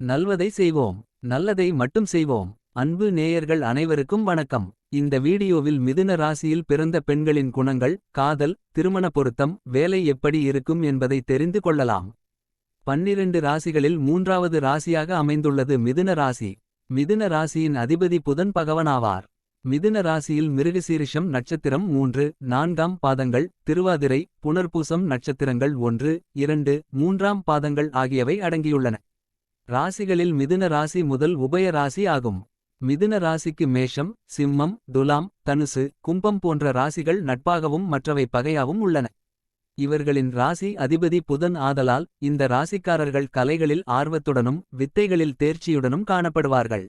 நல்வதை செய்வோம் நல்லதை மட்டும் செய்வோம். அன்பு நேயர்கள் அனைவருக்கும் வணக்கம். இந்த வீடியோவில் மிதுன ராசியில் பிறந்த பெண்களின் குணங்கள் காதல் திருமண பொருத்தம் வேலை எப்படி இருக்கும் என்பதை தெரிந்து கொள்ளலாம். பன்னிரண்டு ராசிகளில் மூன்றாவது ராசியாக அமைந்துள்ளது மிதுன ராசி. மிதுன ராசியின் அதிபதி புதன் பகவனாவார். மிதுன ராசியில் மிருகசீரிஷம் நட்சத்திரம் மூன்று நான்காம் பாதங்கள் திருவாதிரை புனர்பூசம் நட்சத்திரங்கள் ஒன்று இரண்டு மூன்றாம் பாதங்கள் ஆகியவை அடங்கியுள்ளன. ராசிகளில் மிதுன ராசி முதல் உபய ராசி ஆகும். மிதுன ராசிக்கு மேஷம் சிம்மம் துலாம் தனுசு கும்பம் போன்ற ராசிகள் நட்பாகவும் மற்றவை பகையாவும் உள்ளன. இவர்களின் ராசி அதிபதி புதன் ஆதலால் இந்த ராசிக்காரர்கள் கலைகளில் ஆர்வத்துடனும் வித்தைகளில் தேர்ச்சியுடனும் காணப்படுவார்கள்.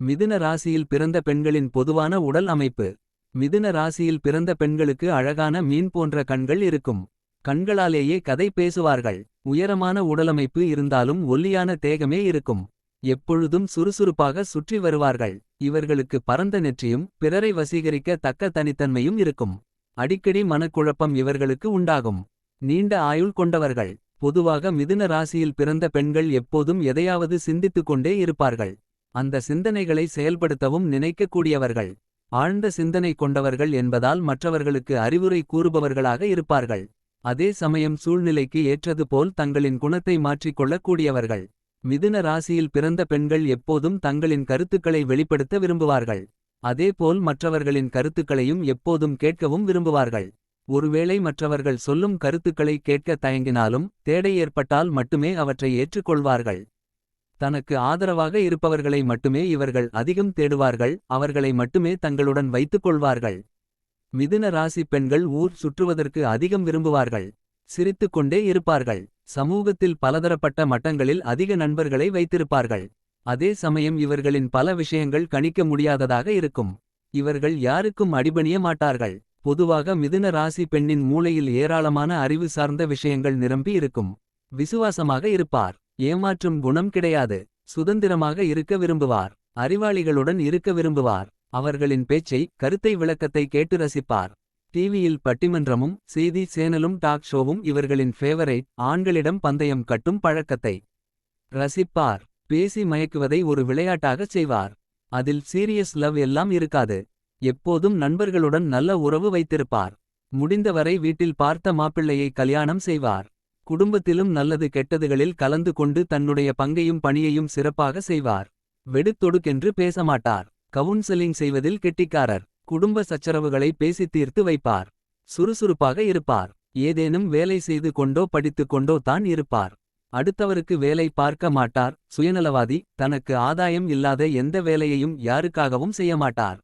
மிதுன ராசியில் பிறந்த பெண்களின் பொதுவான உடல் அமைப்பு. மிதுன ராசியில் பிறந்த பெண்களுக்கு அழகான மீன் போன்ற கண்கள் இருக்கும். கண்களாலேயே கதை பேசுவார்கள். உயரமான உடலமைப்பு இருந்தாலும் ஒல்லியான தேகமே இருக்கும். எப்பொழுதும் சுறுசுறுப்பாக சுற்றி வருவார்கள். இவர்களுக்கு பரந்த நெற்றியும் பிறரை வசீகரிக்க தக்க தனித்தன்மையும் இருக்கும். அடிக்கடி மனக்குழப்பம் இவர்களுக்கு உண்டாகும். நீண்ட ஆயுள் கொண்டவர்கள். பொதுவாக மிதுன ராசியில் பிறந்த பெண்கள் எப்போதும் எதையாவது சிந்தித்துக் கொண்டே இருப்பார்கள். அந்த சிந்தனைகளை செயல்படுத்தவும் நினைக்கக்கூடியவர்கள். ஆழ்ந்த சிந்தனை கொண்டவர்கள் என்பதால் மற்றவர்களுக்கு அறிவுரை கூறுபவர்களாக இருப்பார்கள். அதே சமயம் சூழ்நிலைக்கு ஏற்றது போல் தங்களின் குணத்தை மாற்றிக்கொள்ளக்கூடியவர்கள் மிதுன ராசியில் பிறந்த பெண்கள் எப்போதும் தங்களின் கருத்துக்களை வெளிப்படுத்த விரும்புவார்கள். அதேபோல் மற்றவர்களின் கருத்துக்களையும் எப்போதும் கேட்கவும் விரும்புவார்கள். ஒருவேளை மற்றவர்கள் சொல்லும் கருத்துக்களை கேட்க தயங்கினாலும் தேடை ஏற்பட்டால் மட்டுமே அவற்றை ஏற்றுக்கொள்வார்கள். தனக்கு ஆதரவாக இருப்பவர்களை மட்டுமே இவர்கள் அதிகம் தேடுவார்கள். அவர்களை மட்டுமே தங்களுடன் வைத்துக் கொள்வார்கள். மிதுன ராசி பெண்கள் ஊர் சுற்றுவதற்கு அதிகம் விரும்புவார்கள். சிரித்துக் கொண்டே இருப்பார்கள். சமூகத்தில் பலதரப்பட்ட மட்டங்களில் அதிக நண்பர்களை வைத்திருப்பார்கள். அதே சமயம் இவர்களின் பல விஷயங்கள் கணிக்க முடியாததாக இருக்கும். இவர்கள் யாருக்கும் அடிபணிய மாட்டார்கள். பொதுவாக மிதுன ராசி பெண்ணின் மூளையில் ஏராளமான அறிவு சார்ந்த விஷயங்கள் நிரம்பி இருக்கும். விசுவாசமாக இருப்பார். ஏமாற்றும் குணம் கிடையாது. சுதந்திரமாக இருக்க விரும்புவார். அறிவாளிகளுடன் இருக்க விரும்புவார். அவர்களின் பேச்சை கருத்தை விளக்கத்தை கேட்டு ரசிப்பார். டிவியில் பட்டிமன்றமும் செய்தி சேனலும் டாக் ஷோவும் இவர்களின் ஃபேவரைட் ஆண்களிடம் பந்தயம் கட்டும் பழக்கத்தை ரசிப்பார். பேசி மயக்குவதை ஒரு விளையாட்டாகச் செய்வார். அதில் சீரியஸ் லவ் எல்லாம் இருக்காது. எப்போதும் நண்பர்களுடன் நல்ல உறவு வைத்திருப்பார். முடிந்தவரை வீட்டில் பார்த்த மாப்பிள்ளையை கல்யாணம் செய்வார். குடும்பத்திலும் நல்லது கெட்டதுகளில் கலந்து கொண்டு தன்னுடைய பங்கையும் பணியையும் சிறப்பாக செய்வார். வெடுத்தொடுக்கென்று பேசமாட்டார் கவுன்சிலிங் செய்வதில் கெட்டிக்காரர். குடும்ப சச்சரவுகளை பேசித் தீர்த்து வைப்பார். சுறுசுறுப்பாக இருப்பார். ஏதேனும் வேலை செய்து கொண்டோ படித்துக் கொண்டோ தான் இருப்பார். அடுத்தவருக்கு வேலை பார்க்க மாட்டார். சுயநலவாதி தனக்கு ஆதாயம் இல்லாத எந்த வேலையையும் யாருக்காகவும் செய்ய மாட்டார்.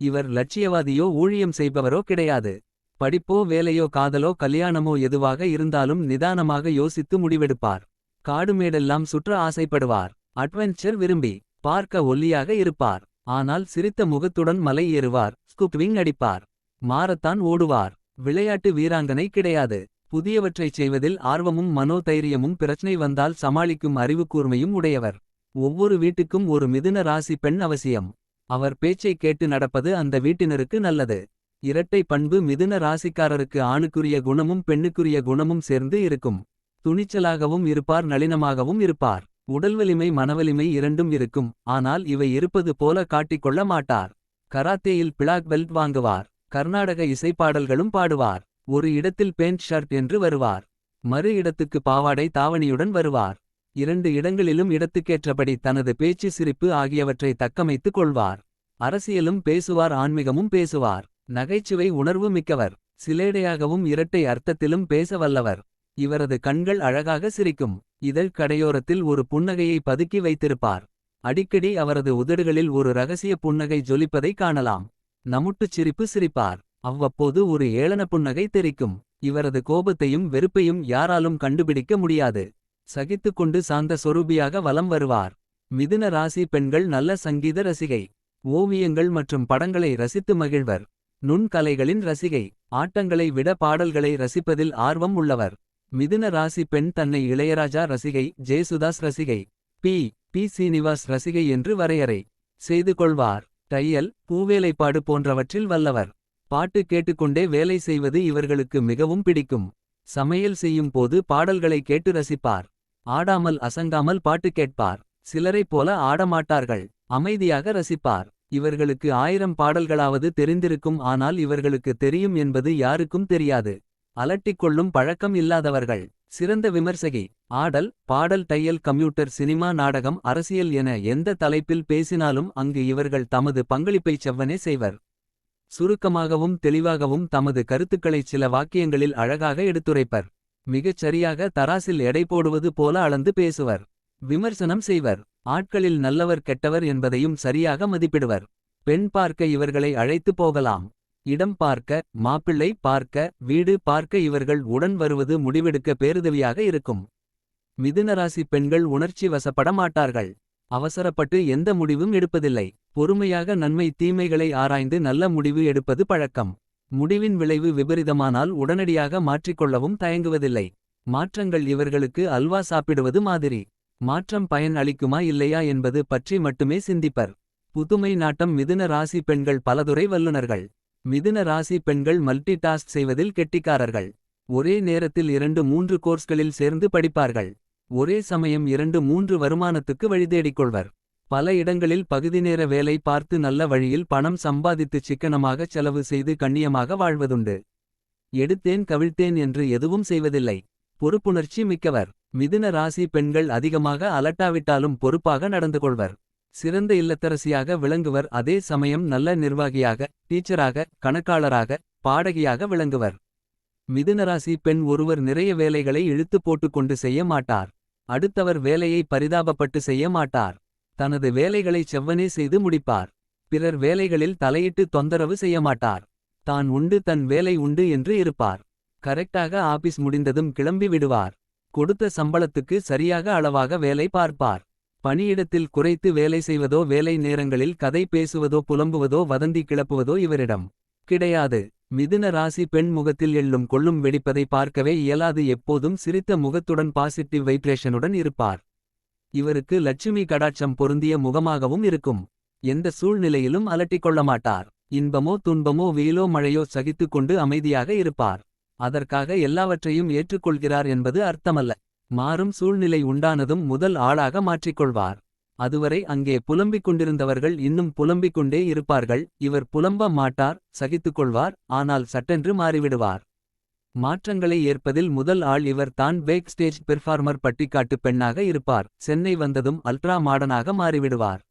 இவர் லட்சியவாதியோ ஊழியம் செய்பவரோ கிடையாது. படிப்போ வேலையோ காதலோ கல்யாணமோ எதுவாக இருந்தாலும் நிதானமாக யோசித்து முடிவெடுப்பார். காடுமேடெல்லாம் சுற்ற ஆசைப்படுவார். அட்வென்ச்சர் விரும்பி பார்க்க ஒல்லியாக இருப்பார். ஆனால் சிரித்த முகத்துடன் மலை ஏறுவார் ஸ்குப்விங் அடிப்பார் மாரத்தான் ஓடுவார். விளையாட்டு வீராங்கனை கிடையாது. புதியவற்றைச் செய்வதில் ஆர்வமும் மனோதைரியமும் பிரச்சனை வந்தால் சமாளிக்கும் அறிவுக்கூர்மையும் உடையவர். ஒவ்வொரு வீட்டுக்கும் ஒரு மிதுன ராசி பெண் அவசியம். அவர் பேச்சை கேட்டு நடப்பது அந்த வீட்டினருக்கு நல்லது. இரட்டை பண்பு மிதுன ராசிக்காரருக்கு ஆணுக்குரிய குணமும் பெண்ணுக்குரிய குணமும் சேர்ந்து இருக்கும். துணிச்சலாகவும் இருப்பார் நளினமாகவும் இருப்பார். உடல் வலிமை மனவலிமை இரண்டும் இருக்கும். ஆனால் இவை இருப்பது போல காட்டிக்கொள்ள மாட்டார். கராத்தேயில் பிளாக் பெல்ட் வாங்குவார். கர்நாடக இசைப்பாடல்களும் பாடுவார். ஒரு இடத்தில் பேண்ட் ஷர்ட் என்று வருவார். மறு இடத்துக்கு பாவாடை தாவணியுடன் வருவார். இரண்டு இடங்களிலும் இடத்துக்கேற்றபடி தனது பேச்சு சிரிப்பு ஆகியவற்றை தக்கமைத்துக் கொள்வார். அரசியலும் பேசுவார் ஆன்மீகமும் பேசுவார். நகைச்சுவை உணர்வு மிக்கவர். சிலேடையாகவும் இரட்டை அர்த்தத்திலும் பேச வல்லவர். இவரது கண்கள் அழகாக சிரிக்கும். இதழ் கடையோரத்தில் ஒரு புன்னகையை பதுக்கி வைத்திருப்பார். அடிக்கடி அவரது உதடுகளில் ஒரு ரகசிய புன்னகை ஜொலிப்பதை காணலாம். நமுட்டுச் சிரிப்பு சிரிப்பார். அவ்வப்போது ஒரு ஏளன புன்னகை தெரிக்கும். இவரது கோபத்தையும் வெறுப்பையும் யாராலும் கண்டுபிடிக்க முடியாது. சகித்துக்கொண்டு சாந்த சொரூபியாக வலம் வருவார். மிதுன ராசி பெண்கள் நல்ல சங்கீத ரசிகை. ஓவியங்கள் மற்றும் படங்களை ரசித்து மகிழ்வர். நுண்கலைகளின் ரசிகை. ஆட்டங்களை விட பாடல்களை ரசிப்பதில் ஆர்வம் உள்ளவர். மிதுன ராசி பெண் தன்னை இளையராஜா ரசிகை ஜெயசுதாஸ் ரசிகை பி. பி. சீனிவாஸ் ரசிகை என்று வரையறை செய்து கொள்வார். தையல் பூவேலைப்பாடு போன்றவற்றில் வல்லவர். பாட்டு கேட்டுக்கொண்டே வேலை செய்வது இவர்களுக்கு மிகவும் பிடிக்கும். சமையல் செய்யும் போது பாடல்களை கேட்டு ரசிப்பார். ஆடாமல் அசங்காமல் பாட்டு கேட்பார். சிலரைப் போல ஆடமாட்டார்கள். அமைதியாக ரசிப்பார். இவர்களுக்கு ஆயிரம் பாடல்களாவது தெரிந்திருக்கும் ஆனால் இவர்களுக்கு தெரியும் என்பது யாருக்கும் தெரியாது. அலட்டிக்கொள்ளும் பழக்கம் இல்லாதவர்கள். சிறந்த விமர்சகி. ஆடல் பாடல் தையல் கம்ப்யூட்டர் சினிமா நாடகம் அரசியல் என எந்த தலைப்பில் பேசினாலும் அங்கு இவர்கள் தமது பங்களிப்பைச் செவ்வனே செய்வர். சுருக்கமாகவும் தெளிவாகவும் தமது கருத்துக்களைச் சில வாக்கியங்களில் அழகாக எடுத்துரைப்பர். மிகச் சரியாக தராசில் எடை போடுவது போல அளந்து பேசுவர். விமர்சனம் செய்வர். ஆட்களில் நல்லவர் கெட்டவர் என்பதையும் சரியாக மதிப்பிடுவர். பெண் பார்க்க இவர்களை அழைத்து போகலாம். இடம் பார்க்க மாப்பிள்ளை பார்க்க வீடு பார்க்க இவர்கள் உடன் வருவது முடிவெடுக்க பேருதவியாக இருக்கும். மிதுனராசி பெண்கள் உணர்ச்சி வசப்பட மாட்டார்கள். அவசரப்பட்டு எந்த முடிவும் எடுப்பதில்லை. பொறுமையாக நன்மை தீமைகளை ஆராய்ந்து நல்ல முடிவு எடுப்பது பழக்கம். முடிவின் விளைவு விபரீதமானால் உடனடியாக மாற்றிக்கொள்ளவும் தயங்குவதில்லை. மாற்றங்கள் இவர்களுக்கு அல்வா சாப்பிடுவது மாதிரி. மாற்றம் பயன் அளிக்குமா இல்லையா என்பது பற்றி மட்டுமே சிந்திப்பர். புதுமை நாட்டம் மிதுன ராசி பெண்கள் பலதுறை வல்லுனர்கள் மிதுன ராசி பெண்கள் மல்டி டாஸ்க் செய்வதில் கெட்டிக்காரர்கள். ஒரே நேரத்தில் இரண்டு மூன்று கோர்ஸ்களில் சேர்ந்து படிப்பார்கள். ஒரே சமயம் இரண்டு மூன்று வருமானத்துக்கு வழிதேடிக்கொள்வர் பல இடங்களில் பகுதிநேர வேலை பார்த்து நல்ல வழியில் பணம் சம்பாதித்து சிக்கனமாக செலவு செய்து கண்ணியமாக வாழ்வதுண்டு. எடுத்தேன் கவிழ்த்தேன் என்று எதுவும் செய்வதில்லை. பொறுப்புணர்ச்சி மிக்கவர். மிதுன ராசி பெண்கள் அதிகமாக அலட்டாவிட்டாலும் பொறுப்பாக நடந்து கொள்வர் சிறந்த இல்லத்தரசியாக விளங்குவர். அதே சமயம் நல்ல நிர்வாகியாக டீச்சராக கணக்காளராக பாடகியாக விளங்குவர். மிதுனராசி பெண் ஒருவர் நிறைய வேலைகளை இழுத்து போட்டுக்கொண்டு செய்ய மாட்டார். அடுத்தவர் வேலையை பரிதாபப்பட்டு செய்ய மாட்டார். தனது வேலைகளை செவ்வனே செய்து முடிப்பார். பிறர் வேலைகளில் தலையிட்டு தொந்தரவு செய்ய மாட்டார். தான் உண்டு தன் வேலை உண்டு என்று இருப்பார். கரெக்டாக ஆபீஸ் முடிந்ததும் கிளம்பி விடுவார். கொடுத்த சம்பளத்துக்கு சரியாக அளவாக வேலை பார்ப்பார். பணியிடத்தில் குறைத்து வேலை செய்வதோ வேலை நேரங்களில் கதை பேசுவதோ புலம்புவதோ வதந்தி கிளப்புவதோ இவரிடம். கிடையாது. மிதுன ராசி பெண் முகத்தில் எள்ளும் கொள்ளும் வெடிப்பதை பார்க்கவே இயலாது. எப்போதும் சிரித்த முகத்துடன் பாசிட்டிவ் வைப்ரேஷனுடன் இருப்பார். இவருக்கு லட்சுமி கடாட்சம் பொருந்திய முகமாகவும் இருக்கும். எந்த சூழ்நிலையிலும் அலட்டிக்கொள்ள மாட்டார். இன்பமோ துன்பமோ வெயிலோ மழையோ சகித்துக் கொண்டு அமைதியாக இருப்பார். அதற்காக எல்லாவற்றையும் ஏற்றுக்கொள்கிறார் என்பது அர்த்தமல்ல. மாறும் சூழ்நிலை உண்டானதும் முதல் ஆளாக மாற்றிக்கொள்வார். அதுவரை அங்கே புலம்பிக் கொண்டிருந்தவர்கள் இன்னும் புலம்பிக் கொண்டே இருப்பார்கள். இவர் புலம்ப மாட்டார் சகித்துக்கொள்வார் ஆனால் சட்டென்று மாறிவிடுவார். மாற்றங்களை ஏற்பதில் முதல் ஆள் இவர் தான் பேக் ஸ்டேஜ் பெர்ஃபார்மர் பட்டிக்காட்டு பெண்ணாக இருப்பார். சென்னை வந்ததும் அல்ட்ரா மாடனாக மாறிவிடுவார்.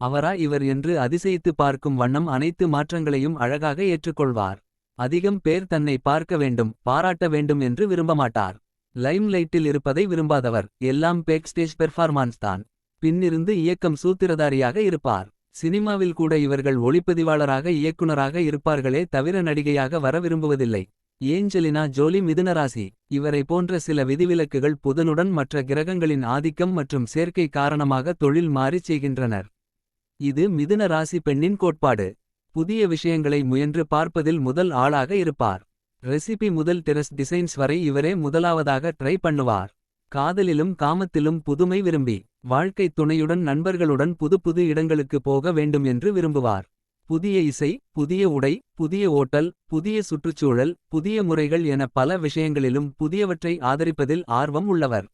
அவரா இவர் என்று அதிசயித்து பார்க்கும் வண்ணம் அனைத்து மாற்றங்களையும் அழகாக ஏற்றுக்கொள்வார். அதிகம் பேர் தன்னை பார்க்க வேண்டும் பாராட்ட வேண்டும் என்று விரும்பமாட்டார். லைம்லைட்டில் இருப்பதை விரும்பாதவர். எல்லாம் பேக் ஸ்டேஜ் பெர்ஃபார்மான்ஸ் தான். பின்னிருந்து இயக்கம் சூத்திரதாரியாக இருப்பார். சினிமாவில் கூட இவர்கள் ஒளிப்பதிவாளராக இயக்குனராக இருப்பார்களே தவிர நடிகையாக வர விரும்புவதில்லை. ஏஞ்சலினா ஜோலி மிதுனராசி இவரை போன்ற சில விதிவிலக்குகள் புதனுடன் மற்ற கிரகங்களின் ஆதிக்கம் மற்றும் சேர்க்கை காரணமாக தொழில் மாறிச் செய்கின்றனர். இது மிதுன ராசி பெண்ணின் கோட்பாடு. புதிய விஷயங்களை முயன்று பார்ப்பதில் முதல் ஆளாக இருப்பார். ரெசிபி முதல் டெரஸ் டிசைன்ஸ் வரை இவரே முதலாவதாக ட்ரை பண்ணுவார். காதலிலும் காமத்திலும் புதுமை விரும்பி வாழ்க்கை துணையுடன் நண்பர்களுடன் புது புது இடங்களுக்கு போக வேண்டும் என்று விரும்புவார். புதிய இசை புதிய உடை புதிய ஓட்டல் புதிய சுற்றுச்சூழல் புதிய முறைகள் என பல விஷயங்களிலும் புதியவற்றை ஆதரிப்பதில் ஆர்வம் உள்ளவர்.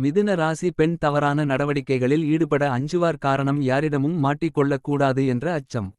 மிதுன ராசி பெண் தவறான நடவடிக்கைகளில் ஈடுபட அஞ்சுவார் காரணம் யாரிடமும் மாட்டிக்கொள்ளக் கூடாது என்ற அச்சம்.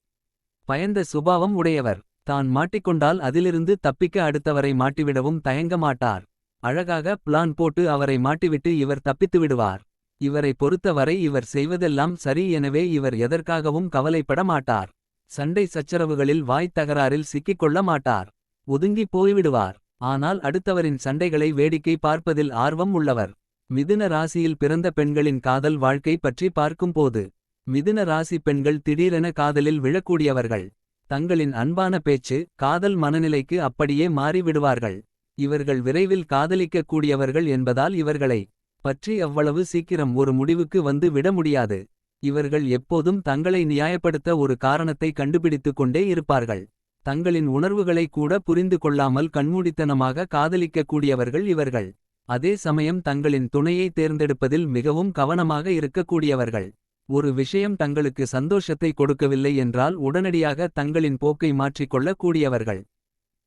பயந்த சுபாவம் உடையவர். தான் மாட்டிக்கொண்டால் அதிலிருந்து தப்பிக்க அடுத்தவரை மாட்டிவிடவும் தயங்க மாட்டார். அழகாக பிளான் போட்டு அவரை மாட்டிவிட்டு இவர் தப்பித்து விடுவார். இவரை பொறுத்தவரை இவர் செய்வதெல்லாம் சரி எனவே இவர் எதற்காகவும் கவலைப்பட மாட்டார். சண்டை சச்சரவுகளில் வாய்த் தகராறில் சிக்கிக்கொள்ள மாட்டார். ஒதுங்கி போய்விடுவார். ஆனால் அடுத்தவரின் சண்டைகளை வேடிக்கை பார்ப்பதில் ஆர்வம் உள்ளவர். மிதுன ராசியில் பிறந்த பெண்களின் காதல் வாழ்க்கை பற்றி பார்க்கும்போது மிதுன ராசி பெண்கள் திடீரென காதலில் விழக்கூடியவர்கள். தங்களின் அன்பான பேச்சு காதல் மனநிலைக்கு அப்படியே மாறிவிடுவார்கள். இவர்கள் விரைவில் காதலிக்கக் கூடியவர்கள் என்பதால் இவர்களை பற்றி அவ்வளவு சீக்கிரம் ஒரு முடிவுக்கு வந்து விட முடியாது. இவர்கள் எப்போதும் தங்களை நியாயப்படுத்த ஒரு காரணத்தை கண்டுபிடித்துக் கொண்டே இருப்பார்கள். தங்களின் உணர்வுகளை கூட புரிந்து கொள்ளாமல் கண்மூடித்தனமாக காதலிக்கக்கூடியவர்கள் இவர்கள். அதே சமயம் தங்களின் துணையை தேர்ந்தெடுப்பதில் மிகவும் கவனமாக இருக்கக்கூடியவர்கள். ஒரு விஷயம் தங்களுக்கு சந்தோஷத்தை கொடுக்கவில்லை என்றால் உடனடியாக தங்களின் போக்கை மாற்றிக்கொள்ள கூடியவர்கள்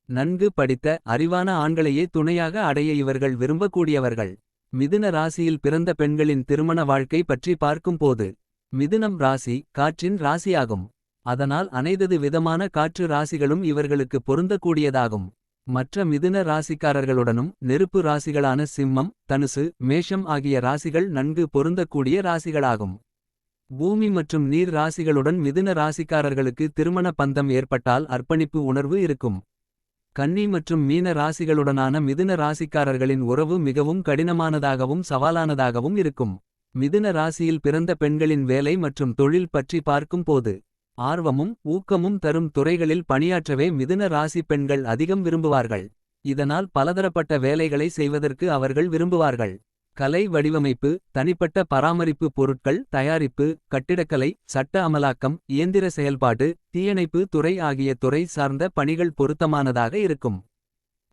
நன்கு படித்த அறிவான ஆண்களையே துணையாக அடைய இவர்கள் விரும்பக்கூடியவர்கள். மிதுன ராசியில் பிறந்த பெண்களின் திருமண வாழ்க்கை பற்றி பார்க்கும்போது மிதுனம் ராசி காற்றின் ராசியாகும். அதனால் அனைதது விதமான காற்று ராசிகளும் இவர்களுக்கு பொருந்தக்கூடியதாகும். மற்ற மிதுன ராசிக்காரர்களுடனும் நெருப்பு ராசிகளான சிம்மம் தனுசு மேஷம் ஆகிய ராசிகள் நன்கு பொருந்தக்கூடிய ராசிகளாகும். பூமி மற்றும் நீர் ராசிகளுடன் மிதுன ராசிக்காரர்களுக்கு திருமண பந்தம் ஏற்பட்டால் அர்ப்பணிப்பு உணர்வு இருக்கும். கன்னி மற்றும் மீன ராசிகளுடனான மிதுன ராசிக்காரர்களின் உறவு மிகவும் கடினமானதாகவும் சவாலானதாகவும் இருக்கும். மிதுன ராசியில் பிறந்த பெண்களின் வேலை மற்றும் தொழில் பற்றி பார்க்கும்போது ஆர்வமும் ஊக்கமும் தரும் துறைகளில் பணியாற்றவே மிதுன ராசி பெண்கள் அதிகம் விரும்புவார்கள். இதனால் பலதரப்பட்ட வேலைகளை செய்வதற்கு அவர்கள் விரும்புவார்கள். கலை வடிவமைப்பு தனிப்பட்ட பராமரிப்பு பொருட்கள் தயாரிப்பு கட்டிடக்கலை சட்ட அமலாக்கம் இயந்திர செயல்பாடு தீயணைப்பு துறை ஆகிய துறை சார்ந்த பணிகள் பொருத்தமானதாக இருக்கும்.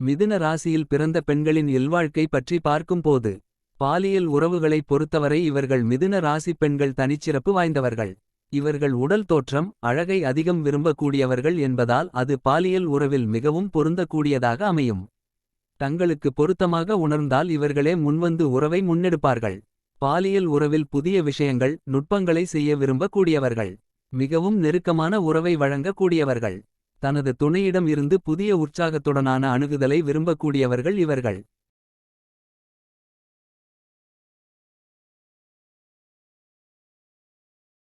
மிதுன ராசியில் பிறந்த பெண்களின் இல்வாழ்க்கை பற்றி பார்க்கும்போது பாலியல் உறவுகளை பொறுத்தவரை இவர்கள் மிதுன ராசி பெண்கள் தனிச்சிறப்பு வாய்ந்தவர்கள். இவர்கள் உடல் தோற்றம் அழகை அதிகம் விரும்பக்கூடியவர்கள் என்பதால் அது பாலியல் உறவில் மிகவும் பொருந்தக்கூடியதாக அமையும். தங்களுக்கு பொருத்தமாக உணர்ந்தால் இவர்களே முன்வந்து உறவை முன்னெடுப்பார்கள். பாலியல் உறவில் புதிய விஷயங்கள் நுட்பங்களை செய்ய விரும்பக்கூடியவர்கள். மிகவும் நெருக்கமான உறவை வழங்கக்கூடியவர்கள். தனது துணையிடம் இருந்து புதிய உற்சாகத்துடனான அணுகுதலை விரும்பக்கூடியவர்கள் இவர்கள்.